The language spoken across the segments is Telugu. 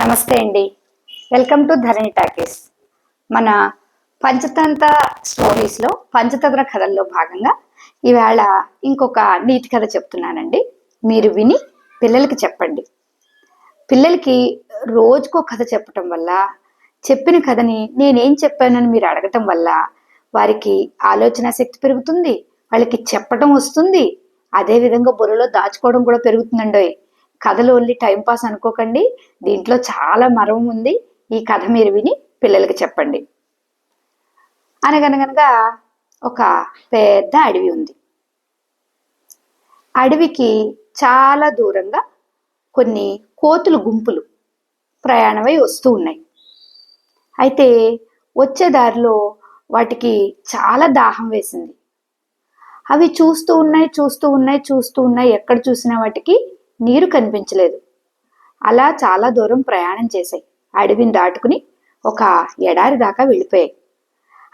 నమస్తే అండి. Welcome to Dharani talkies. మన పంచతంత్ర స్టోరీస్లో పంచతంత్ర కథల్లో భాగంగా ఈవేళ ఇంకొక నీతి కథ చెప్తున్నానండి. మీరు విని పిల్లలకి చెప్పండి. పిల్లలకి రోజుకో కథ చెప్పటం వల్ల చెప్పిన కథని నేనేం చెప్పానని మీరు అడగటం వల్ల వారికి ఆలోచన శక్తి పెరుగుతుంది వాళ్ళకి చెప్పటం వస్తుంది. అదే విధంగా బుర్రలో దాచుకోవడం కూడా పెరుగుతుందండి కథలు ఓన్లీ టైంపాస్ అనుకోకండి. దీంట్లో చాలా మరవం ఉంది. ఈ కథ మీరు విని పిల్లలకి చెప్పండి. అనగనగనగా ఒక పెద్ద అడవి ఉంది. అడవికి చాలా దూరంగా కొన్ని కోతులు గుంపులు ప్రయాణమై వస్తూ ఉన్నాయి. అయితే వచ్చే దారిలో వాటికి చాలా దాహం వేసింది. అవి చూస్తూ ఉన్నాయి చూస్తూ ఉన్నాయి చూస్తూ ఉన్నాయి. ఎక్కడ చూసినా వాటికి నీరు కనిపించలేదు. అలా చాలా దూరం ప్రయాణం చేశాయి. అడవిని దాటుకుని ఒక ఎడారి దాకా వెళ్ళిపోయాయి.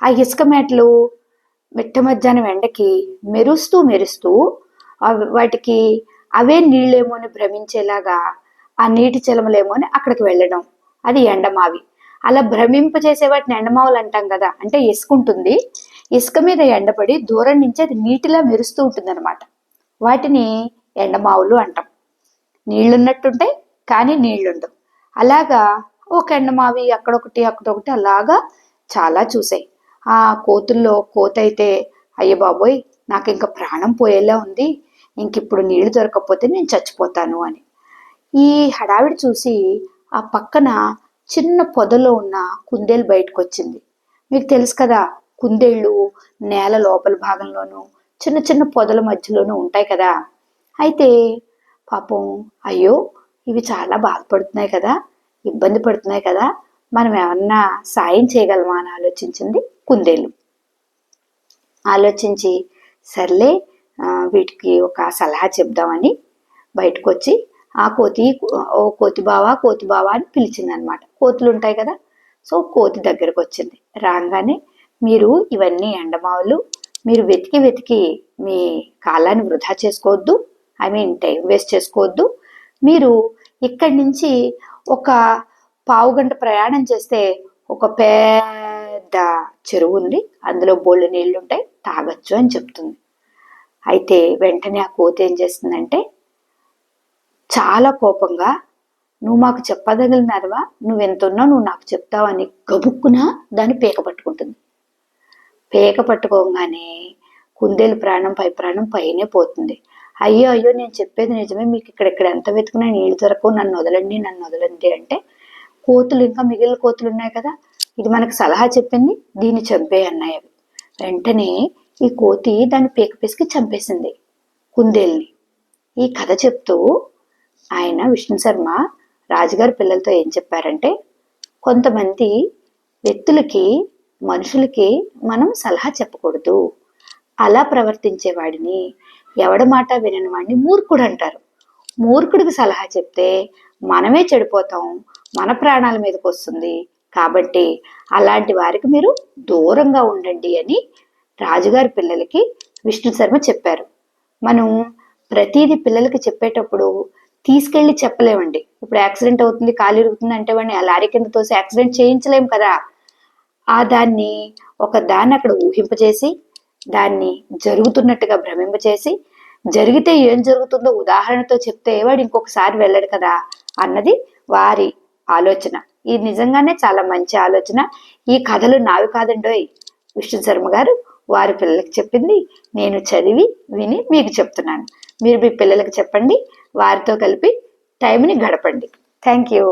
ఆ ఇసుక మేటలు మిట్ట మధ్యాహ్నం ఎండకి మెరుస్తూ మెరుస్తూ వాటికి అవే నీళ్ళేమో అని భ్రమించేలాగా ఆ నీటి చలమలేమో అని అక్కడికి వెళ్ళడం. అది ఎండమావి. అలా భ్రమింపచేసే వాటిని ఎండమావులు అంటాం కదా అంటే ఇసుక ఉంటుంది. ఇసుక మీద ఎండపడి దూరం నుంచి అది నీటిలా మెరుస్తూ ఉంటుంది వాటిని ఎండమావులు అంటాం. నీళ్ళున్నట్టుంటాయి కానీ నీళ్ళుండవు అలాగా ఒక ఎండమావి అక్కడొకటి అక్కడొకటి అలాగా చాలా చూసాయి ఆ కోతుల్లో కోత అయితే అయ్యో బాబోయ్ నాకు ఇంకా ప్రాణం పోయేలా ఉంది. ఇంక ఇప్పుడు నీళ్ళు దొరకకపోతే నేను చచ్చిపోతాను అని. ఈ హడావిడి చూసి ఆ పక్కన చిన్న పొదలో ఉన్న కుందేలు బయటకు వచ్చింది మీకు తెలుసు కదా కుందేళ్ళు నేల లోపల భాగంలోనూ చిన్న చిన్న పొదల మధ్యలోనూ ఉంటాయి కదా. అయితే పాపం అయ్యో ఇవి చాలా బాధపడుతున్నాయి కదా ఇబ్బంది పడుతున్నాయి కదా మనం ఏమన్నా సాయం చేయగలమా అని ఆలోచించింది కుందేలు. ఆలోచించి సర్లే వీటికి ఒక సలహా చెప్దామని బయటకు వచ్చి ఆ కోతి ఓ కోతి బావా కోతి బావా అని పిలిచింది అనమాట కోతులు ఉంటాయి కదా సో కోతి దగ్గరకు వచ్చింది రాగానే మీరు ఇవన్నీ ఎండమావులు మీరు వెతికి వెతికి మీ కాలాన్ని వృధా చేసుకోవద్దు ఐ మీన్ టైం వేస్ట్ చేసుకోవద్దు. మీరు ఇక్కడి నుంచి ఒక పావు గంట ప్రయాణం చేస్తే ఒక పెద్ద చెరువు ఉంది. అందులో బోళ్ళు నీళ్ళు ఉంటాయి. తాగొచ్చు అని చెప్తుంది. అయితే వెంటనే ఆ కోతి ఏం చేస్తుందంటే చాలా కోపంగా నువ్వు మాకు చెప్పదగిలినవా నువ్వు ఎంత ఉన్నావు నువ్వు నాకు చెప్తావని గబుక్కున దాన్ని పీక పట్టుకుంటుంది. పీక పట్టుకోగానే కుందేలు ప్రాణం పై ప్రాణం పైనే పోతుంది. అయ్యో అయ్యో నేను చెప్పేది నిజమే. మీకు ఇక్కడ ఎంత వెతుకున్నా నీళ్ళు దొరకవు నన్ను వదలండి నన్ను వదలండి అంటే కోతులు ఇంకా మిగిలిన కోతులు ఉన్నాయి కదా. ఇది మనకు సలహా చెప్పింది దీన్ని చంపే అన్నాయి అవి వెంటనే ఈ కోతి దాన్ని పీక పిసికి చంపేసింది కుందేల్ని. ఈ కథ చెప్తూ ఆయన విష్ణు శర్మ రాజుగారి పిల్లలతో ఏం చెప్పారంటే కొంతమంది వ్యక్తులకి మనుషులకి మనం సలహా చెప్పకూడదు. అలా ప్రవర్తించేవాడిని ఎవడ మాట వినని వాడిని మూర్ఖుడు అంటారు. మూర్ఖుడికి సలహా చెప్తే మనమే చెడిపోతాం మన ప్రాణాల మీదకి వస్తుంది. కాబట్టి అలాంటి వారికి మీరు దూరంగా ఉండండి అని రాజుగారి పిల్లలకి విష్ణు శర్మ చెప్పారు. మనం ప్రతిదీ పిల్లలకి చెప్పేటప్పుడు తీసుకెళ్ళి చెప్పలేమండి. ఇప్పుడు యాక్సిడెంట్ అవుతుంది కాలు ఇరుగుతుంది అంటే వాడిని ఆ లారీ కింద తోసి యాక్సిడెంట్ చేయించలేం కదా. ఆ దాన్ని ఒక దాన్ని అక్కడ ఊహింపజేసి దాన్ని జరుగుతున్నట్టుగా భ్రమింపచేసి జరిగితే ఏం జరుగుతుందో ఉదాహరణతో చెప్తే వాడు ఇంకొకసారి వెళ్ళడు కదా అన్నది వారి ఆలోచన. ఇది నిజంగానే చాలా మంచి ఆలోచన. ఈ కథలు నావి కాదండోయ్ విష్ణు శర్మ గారు వారి పిల్లలకి చెప్పింది నేను చదివి విని మీకు చెప్తున్నాను. మీరు మీ పిల్లలకు చెప్పండి వారితో కలిపి టైంని గడపండి. Thank you.